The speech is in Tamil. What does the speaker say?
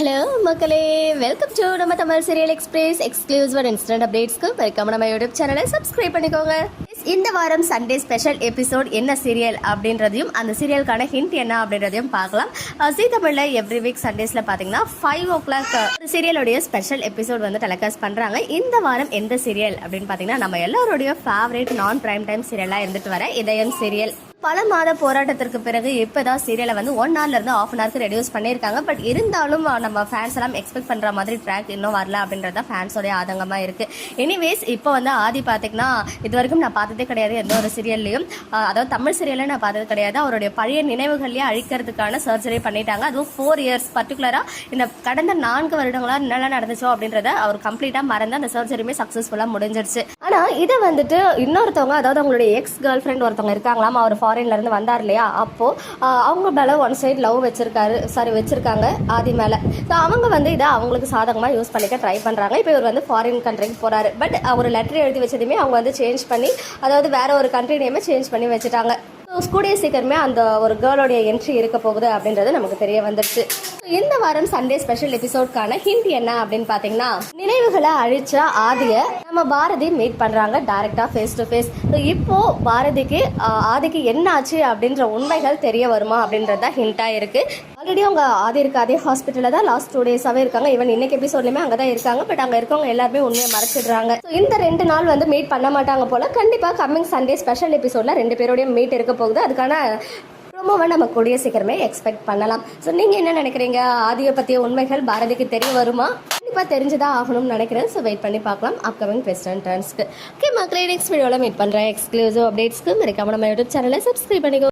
ஹலோ மக்களே. வெல்கம் டு நம்ம Tamil serial express exclusive instant அப்டேட்ஸ்க்கு மறக்காம நம்ம யூடியூப் சேனலை சப்ஸ்கிரைப் பண்ணிக்கோங்க. இந்த வாரம் சண்டே ஸ்பெஷல் எபிசோட் என்ன சீரியல் அப்படின்றதையும் அந்த சீரியலுக்கான ஹிண்ட் என்ன அப்படின்றதையும் பார்க்கலாம். அஹ், தமிழில் எவ்ரி வீக் சண்டேஸில் பார்த்தீங்கன்னா ஃபைவ் ஓ கிளாக் சீரியலுடைய ஸ்பெஷல் எபிசோட் வந்து டெலிகாஸ்ட் பண்ணுறாங்க இந்த வாரம் எந்த சீரியல் அப்படின்னு பார்த்தீங்கன்னா நம்ம எல்லாருடைய ஃபேவரேட் நான் பிரைம் டைம் சீரியலாக இருந்துட்டு வர இதயம் சீரியல் பல மாத போராட்டத்திற்கு பிறகு இப்போதான் சீரியலை வந்து ஒன் ஹவர்ல இருந்து ஆஃப் அன் ஹவருக்கு ரெடியூஸ் பண்ணியிருக்காங்க. பட் இருந்தாலும் நம்ம ஃபேன்ஸ் எல்லாம் எக்ஸ்பெக்ட் பண்ற மாதிரி ட்ராக் இன்னும் வரல அப்படின்றத ஃபேன்ஸோடைய ஆதங்கமா இருக்கு. எனிவேஸ் இப்போ வந்து ஆதி பார்த்திங்கன்னா இது வரைக்கும் நான் பார்த்ததே கிடையாது எந்த ஒரு சீரியல்லையும் அதாவது தமிழ் சீரியல்ல நான் பார்த்தது கிடையாது. அவருடைய பழைய நினைவுகள்லயே அழிக்கிறதுக்கான சர்ஜரி பண்ணிட்டாங்க. அதுவும் ஃபோர் இயர்ஸ் பர்டிகுலரா இந்த கடந்த நான்கு வருடங்களா என்னெல்லாம் நடந்துச்சோ அப்படின்றத அவர் கம்ப்ளீட்டா மறந்து அந்த சர்ஜரியுமே சக்சஸ்ஃபுல்லா முடிஞ்சிருச்சு. ஆனா இதை வந்துட்டு இன்னொருத்தவங்க அதாவது அவங்களுடைய எக்ஸ் கேர்ள் ஃப்ரெண்ட் ஒருத்தவங்க இருக்காங்களாம். அவர் ஃபாரின்ல இருந்து வந்தார் இல்லையா? அப்போ அவங்க மேல ஒன் சைடு லவ் வச்சிருக்காரு சாரி வச்சிருக்காங்க ஆதி மேல. ஸோ அவங்க வந்து இதை அவங்களுக்கு சாதகமாக யூஸ் பண்ணிக்க ட்ரை பண்றாங்க. இப்போ இவர் வந்து ஃபாரின் கண்ட்ரிக்கு போறாரு. பட் அவர் லெட்டர் எழுதி வச்சதுமே அவங்க வந்து சேஞ்ச் பண்ணி அதாவது வேற ஒரு கண்ட்ரி நேமே சேஞ்ச் பண்ணி வச்சுட்டாங்க. ஸோ கூடிய சீக்கிரமே அந்த ஒரு கேர்ளோடைய என்ட்ரி இருக்க போகுது அப்படின்றது நமக்கு தெரிய வந்துடுச்சு இந்த வாரம் சண்டே ஸ்பெஷல் எபிசோட்கான ஹிண்ட் என்ன அப்படின்னு பார்த்தீங்கன்னா நினைவுகளை அழிச்ச ஆதிய நம்ம பாரதி மீட் பண்றாங்க டைரக்டா ஃபேஸ் டு ஃபேஸ் இப்போ பாரதிக்கு ஆதிக்கு என்ன ஆச்சு அப்படின்ற உண்மைகள் தெரிய வருமா அப்படின்றது தான் ஹிண்டா இருக்கு. ஆல்ரெடி அவங்க ஆதி இருக்க அதே ஹாஸ்பிட்டலில் தான் லாஸ்ட் டூ டேஸாவே இருக்காங்க. ஈவன் இன்னைக்கு எபிசோட்லயுமே அங்கே தான் இருக்காங்க. பட் அங்கே இருக்கவங்க எல்லாருமே உண்மையை மறைச்சிடுறாங்க. ஸோ இந்த ரெண்டு நாள் வந்து மீட் பண்ண மாட்டாங்க போல. கண்டிப்பா கம்மிங் சண்டே ஸ்பெஷல் எபிசோட்ல ரெண்டு பேரோடைய மீட் இருக்க போகுது. அதுக்கான ரொம்பவே நம்ம கூடிய சீக்கிரமே எக்ஸ்பெக்ட் பண்ணலாம். ஸோ நீங்கள் என்ன நினைக்கிறீங்க? ஆதியை பற்றிய உண்மைகள் பாரதிக்கு தெரிய வருமா? கண்டிப்பாக தெரிஞ்சுதான் ஆகணும்னு நினைக்கிறேன். ஸோ வெயிட் பண்ணி பார்க்கலாம். அப்கமிங் வெஸ்டர்ன் டர்ன்ஸ்க்கு ஓகே மக்களே நெக்ஸ்ட் வீடியோவில் மீட் பண்ணுறேன் எக்ஸ்க்ளூசிவ் அப்டேட்ஸ்க்கு மறக்காம நம்ம யூடியூப் சேனலை சப்ஸ்கிரைப் பண்ணிக்கோ.